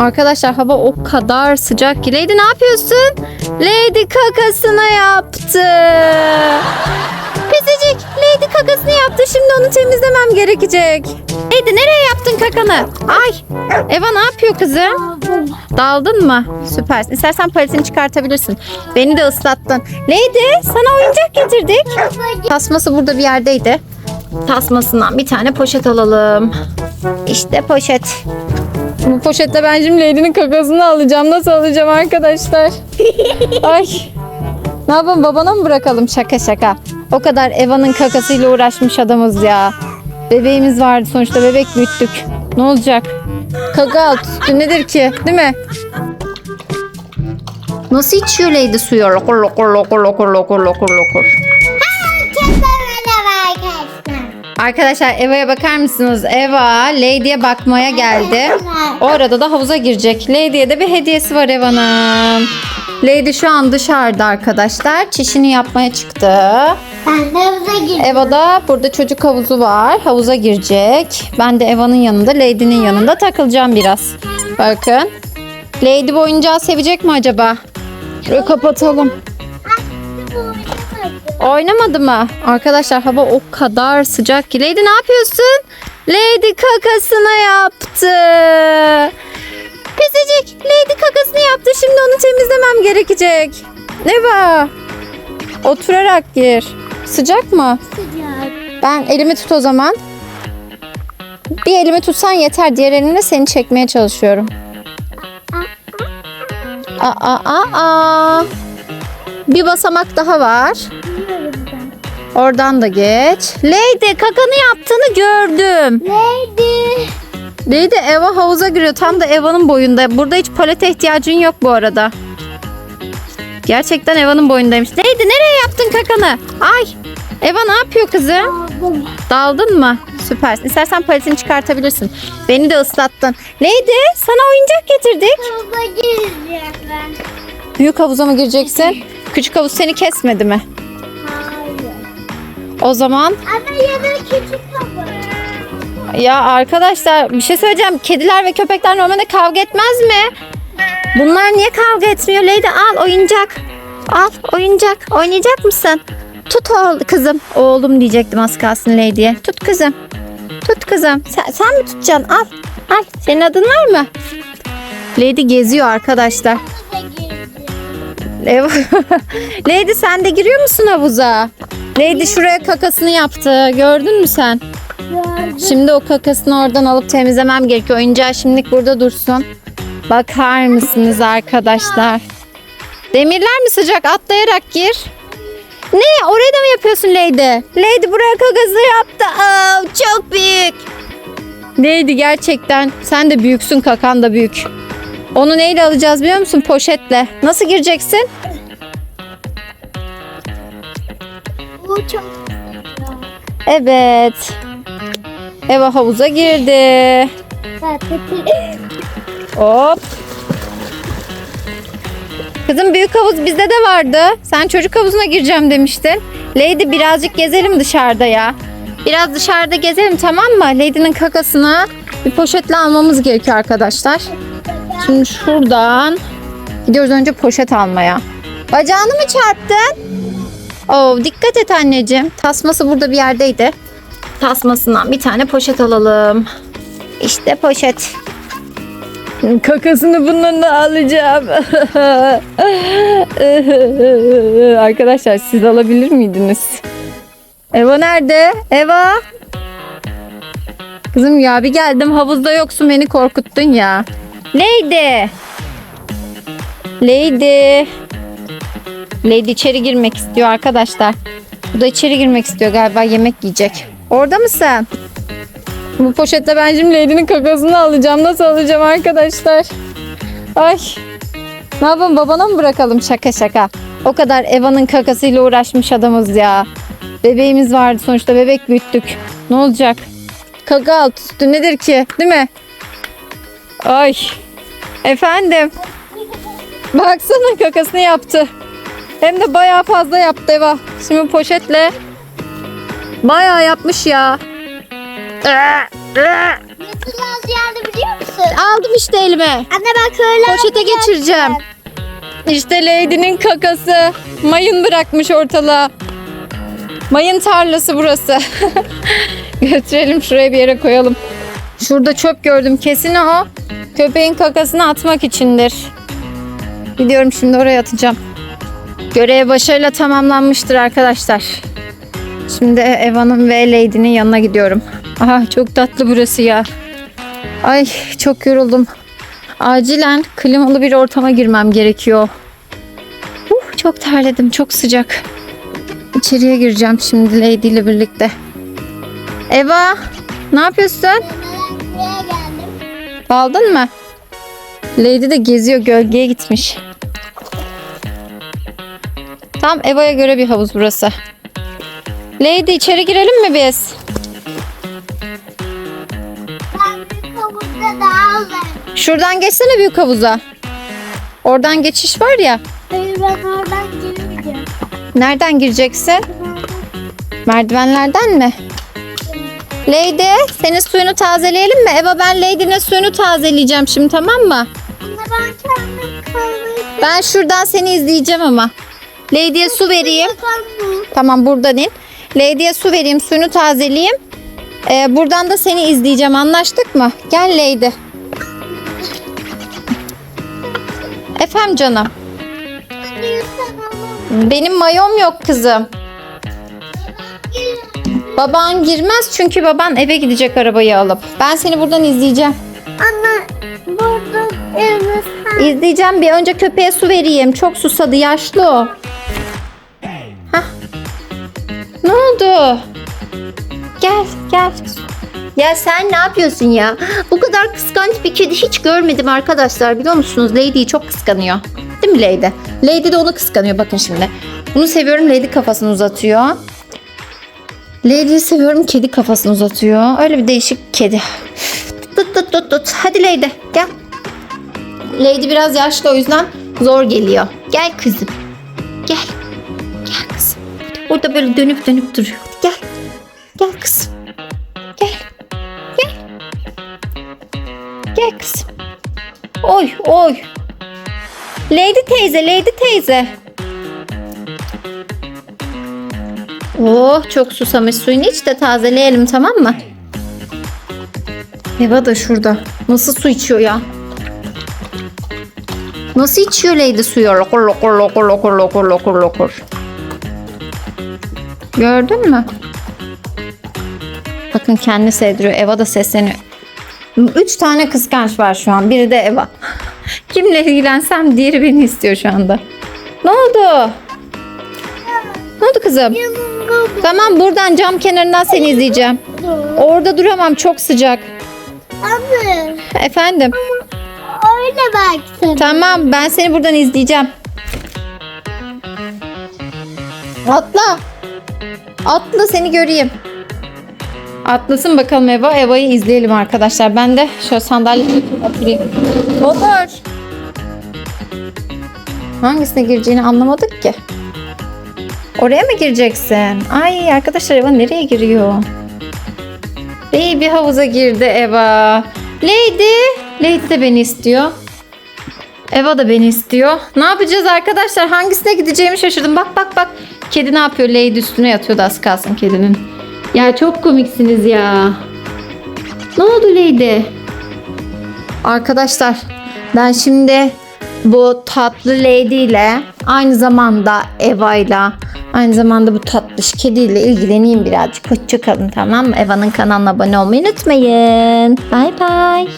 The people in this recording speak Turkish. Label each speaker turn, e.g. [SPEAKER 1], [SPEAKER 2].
[SPEAKER 1] Arkadaşlar hava o kadar sıcak ki. Lady ne yapıyorsun? Lady kakasını yaptı. Pisicik Lady kakasını yaptı. Şimdi onu temizlemem gerekecek. Lady nereye yaptın kakanı? Ay Eva ne yapıyor kızım? Daldın mı? Süpersin. İstersen paletini çıkartabilirsin. Beni de ıslattın. Lady sana oyuncak getirdik. Tasması burada bir yerdeydi. Tasmasından bir tane poşet alalım. İşte poşet. Bu poşetle ben şimdi Lady'nin kakasını alacağım. Nasıl alacağım arkadaşlar? Ay. Ne yapalım babana mı bırakalım? Şaka şaka. O kadar Eva'nın kakasıyla uğraşmış adamız ya. Bebeğimiz vardı sonuçta bebek büyüttük. Ne olacak? Kaka alt üstü nedir ki? Değil mi? Nasıl içiyor Lady suyu? Lokur lokur lokur lokur lokur lokur lokur.
[SPEAKER 2] Arkadaşlar.
[SPEAKER 1] Eva'ya bakar mısınız? Eva Lady'ye bakmaya geldi. O arada da havuza girecek. Lady'ye de bir hediyesi var Eva'nın. Lady şu an dışarıda arkadaşlar. Çişini yapmaya çıktı.
[SPEAKER 2] Ben de havuza girdim.
[SPEAKER 1] Eva da burada çocuk havuzu var. Havuza girecek. Ben de Eva'nın yanında, Lady'nin yanında takılacağım biraz. Bakın. Lady bu oyuncağı sevecek mi acaba? Şurayı kapatalım. Oynamadı mı? Arkadaşlar hava o kadar sıcak ki. Lady ne yapıyorsun? Lady kakasını yaptı. Pisicik. Lady kakasını yaptı. Şimdi onu temizlemem gerekecek. Eva. Oturarak gir. Sıcak mı?
[SPEAKER 2] Sıcak.
[SPEAKER 1] Ben elimi tut o zaman. Bir elimi tutsan yeter. Diğer elimle seni çekmeye çalışıyorum. Aa, aa, aa. Bir basamak daha var. Oradan da geç. Lady kakanı yaptığını gördüm.
[SPEAKER 2] Neydi?
[SPEAKER 1] Lady Eva havuza giriyor. Tam da Eva'nın boyunda. Burada hiç palete ihtiyacın yok bu arada. Gerçekten Eva'nın boyundaymış. Lady nereye yaptın kakanı? Ay. Eva ne yapıyor kızım? Daldın mı? Süpersin. İstersen paletini çıkartabilirsin. Beni de ıslattın. Lady sana oyuncak getirdik.
[SPEAKER 2] Havuza gireceğim ben.
[SPEAKER 1] Büyük havuza mı gireceksin? Küçük havuz seni kesmedi mi?
[SPEAKER 2] Hayır.
[SPEAKER 1] O zaman
[SPEAKER 2] Ama ya da küçük havuz.
[SPEAKER 1] ya arkadaşlar bir şey söyleyeceğim. Kediler ve köpekler normalde kavga etmez mi? Bunlar niye kavga etmiyor? Lady al oyuncak. Al oyuncak. Oynayacak mısın? Tut oğul kızım. Oğlum diyecektim az kalsın Lady'ye. Tut kızım. Tut kızım. Sen, sen mi tutacaksın? Al. Al. Senin adın var mı? Lady geziyor arkadaşlar. Lady sen de giriyor musun havuza? Lady şuraya kakasını yaptı. Gördün mü sen? Şimdi o kakasını oradan alıp temizlemem gerekiyor. Oyuncağı şimdilik burada dursun. Bakar mısınız arkadaşlar? Demirler mi sıcak? Atlayarak gir. Ne? Oraya da mı yapıyorsun Lady? Lady buraya kakasını yaptı. Aa, çok büyük. Lady gerçekten. Sen de büyüksün kakan da büyük. Onu neyle alacağız biliyor musun? Poşetle. Nasıl gireceksin?
[SPEAKER 2] Bu çok
[SPEAKER 1] Evet. Eva havuza girdi. Hop. Kızım büyük havuz bizde de vardı. Sen çocuk havuzuna gireceğim demiştin. Lady birazcık gezelim dışarıda ya. Biraz dışarıda gezelim tamam mı? Lady'nin kakasını bir poşetle almamız gerekiyor arkadaşlar. Şimdi şuradan gidiyoruz önce poşet almaya. Bacağını mı çarptın? Oo, dikkat et anneciğim. Tasması burada bir yerdeydi. Tasmasından bir tane poşet alalım. İşte poşet. Kakasını bununla alacağım. Arkadaşlar siz alabilir miydiniz? Eva nerede? Eva? Kızım ya bir geldim havuzda yoksun beni korkuttun ya. Lady. Lady. Lady içeri girmek istiyor arkadaşlar. Bu da içeri girmek istiyor galiba yemek yiyecek. Orada mısın? Bu poşetle ben şimdi Lady'nin kakasını alacağım. Nasıl alacağım arkadaşlar? Ay. Ne yapalım babana mı bırakalım? Şaka şaka. O kadar Eva'nın kakasıyla uğraşmış adamız ya. Bebeğimiz vardı sonuçta bebek büyüttük. Ne olacak? Kaka alt üstü nedir ki? Değil mi? Ay. Efendim. Baksana kakasını yaptı. Hem de bayağı fazla yaptı Eva. Şimdi poşetle bayağı yapmış ya.
[SPEAKER 2] Kadar az geldi biliyor musun?
[SPEAKER 1] Aldım işte elime.
[SPEAKER 2] Anne bak öyle.
[SPEAKER 1] Poşete geçireceğim. İşte Lady'nin kakası. Mayın bırakmış ortalığa. Mayın tarlası burası. Götürelim şuraya bir yere koyalım. Şurada çöp gördüm. Kesin o köpeğin kakasını atmak içindir. Gidiyorum şimdi oraya atacağım. Görev başarıyla tamamlanmıştır arkadaşlar. Şimdi Eva'nın ve Lady'nin yanına gidiyorum. Aha çok tatlı burası ya. Ay çok yoruldum. Acilen klimalı bir ortama girmem gerekiyor. Uh, çok terledim, çok sıcak. İçeriye gireceğim şimdi Lady ile birlikte. Eva, ne yapıyorsun? Aldın mı? Lady de geziyor, gölgeye gitmiş. Tam Eva'ya göre bir havuz burası. Lady içeri girelim mi biz? Şuradan geçsene büyük havuza. Oradan geçiş var ya.
[SPEAKER 2] Hayır ben oradan girmeyeceğim.
[SPEAKER 1] Nereden gireceksin? Merdivenlerden mi? Lady, senin suyunu tazeleyelim mi? Eva ben Lady'nin suyunu tazeleyeceğim şimdi tamam mı?
[SPEAKER 2] Ben kendim kalmayı
[SPEAKER 1] Ben şuradan seni izleyeceğim ama. Lady'ye su vereyim. Tamam buradan in. Lady'ye su vereyim, suyunu tazeleyeyim. Ee, buradan da seni izleyeceğim. Anlaştık mı? Gel Lady. Efendim canım. Benim mayom yok kızım. Baban girmez çünkü baban eve gidecek arabayı alıp. Ben seni buradan izleyeceğim.
[SPEAKER 2] Anne burada evimiz.
[SPEAKER 1] İzleyeceğim bir önce köpeğe su vereyim. Çok susadı yaşlı o. Hah. Ne oldu? Gel gel. Ya sen ne yapıyorsun ya? Bu kadar kıskanç bir kedi hiç görmedim arkadaşlar. Biliyor musunuz? Lady'yi çok kıskanıyor. Değil mi Lady? Lady de onu kıskanıyor bakın şimdi. Bunu seviyorum Lady kafasını uzatıyor. Lady'yi seviyorum kedi kafasını uzatıyor. Öyle bir değişik kedi. Tut tut tut tut. Hadi Lady gel. Lady biraz yaşlı o yüzden zor geliyor. Gel kızım. Gel. Gel kızım. Orada böyle dönüp dönüp duruyor. Gel. Gel kızım. Gel. Gel. Gel kızım. Oy oy. Lady teyze, Lady teyze. Oh çok susamış suyunu iç de tazeleyelim tamam mı? Eva da şurada. Nasıl su içiyor ya? Nasıl içiyor Lady suyu? Lokur lokur lokur lokur lokur lokur lokur. Gördün mü? Bakın kendini sevdiriyor. Eva da sesleniyor. Üç tane kıskanç var şu an. Biri de Eva. Kimle ilgilensem diğeri beni istiyor şu anda. Ne oldu? Ne oldu kızım? Tamam buradan cam kenarından seni izleyeceğim. Orada duramam çok sıcak.
[SPEAKER 2] Anne
[SPEAKER 1] Efendim.
[SPEAKER 2] öyle sen.
[SPEAKER 1] Tamam ben seni buradan izleyeceğim. Atla. Atla seni göreyim. Atlasın bakalım Eva. Eva'yı izleyelim arkadaşlar. Ben de şöyle sandalyeye oturayım. Olur. Hangisine gireceğini anlamadık ki. Oraya mı gireceksin? Ay arkadaşlar Eva nereye giriyor? Baby havuza girdi Eva. Lady. Lady de beni istiyor. Eva da beni istiyor. Ne yapacağız arkadaşlar? Hangisine gideceğimi şaşırdım. Bak bak bak. Kedi ne yapıyor? Lady üstüne yatıyordu az kalsın kedinin. Ya çok komiksiniz ya. Ne oldu Lady? Arkadaşlar ben şimdi bu tatlı Lady ile aynı zamanda Eva ile aynı zamanda bu tatlış kediyle ilgileneyim birazcık. Hoşçakalın tamam mı? Eva'nın kanalına abone olmayı unutmayın. Bay bay.